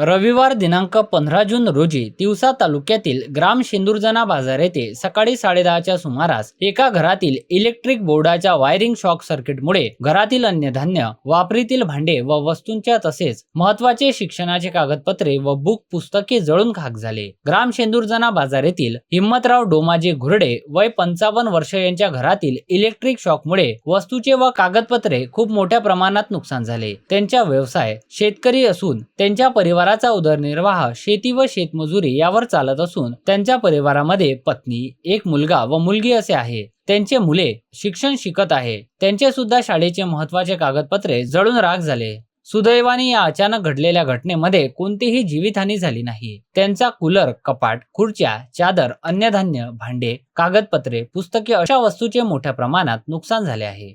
रविवार दिनांक पंधरा जून रोजी तिवसा तालुक्यातील ग्राम शेंदूरजना बाजार येथे सकाळी साडेदहाच्या सुमारास एका घरातील इलेक्ट्रिक बोर्डाच्या वायरिंग शॉक सर्किटमुळे घरातील अन्नधान्य वापरीतील भांडे व वस्तूंच्या तसेच महत्त्वाचे शिक्षणाचे कागदपत्रे व बुक पुस्तके जळून खाक झाले. ग्राम शेंदूरजना बाजार येथील हिम्मतराव डोमाजी घुरडे वय पंचावन्न वर्ष यांच्या घरातील इलेक्ट्रिक शॉकमुळे वस्तूचे व कागदपत्रे खूप मोठ्या प्रमाणात नुकसान झाले. त्यांचा व्यवसाय शेतकरी असून त्यांच्या परिवार परिवाराचा उदरनिर्वाह शेती व शेतमजुरी यावर चालत असून त्यांच्या परिवारामध्ये पत्नी एक मुलगा व मुलगी असे आहे. त्यांचे मुले शिक्षण शिकत आहे. त्यांचे सुद्धा शाळेचे महत्त्वाचे कागदपत्रे जळून राख झाले. सुदैवाने या अचानक घडलेल्या घटनेमध्ये कोणतीही जीवितहानी झाली नाही. त्यांचा कूलर कपाट खुर्च्या चादर अन्नधान्य भांडे कागदपत्रे पुस्तके अशा वस्तूचे मोठ्या प्रमाणात नुकसान झाले आहे.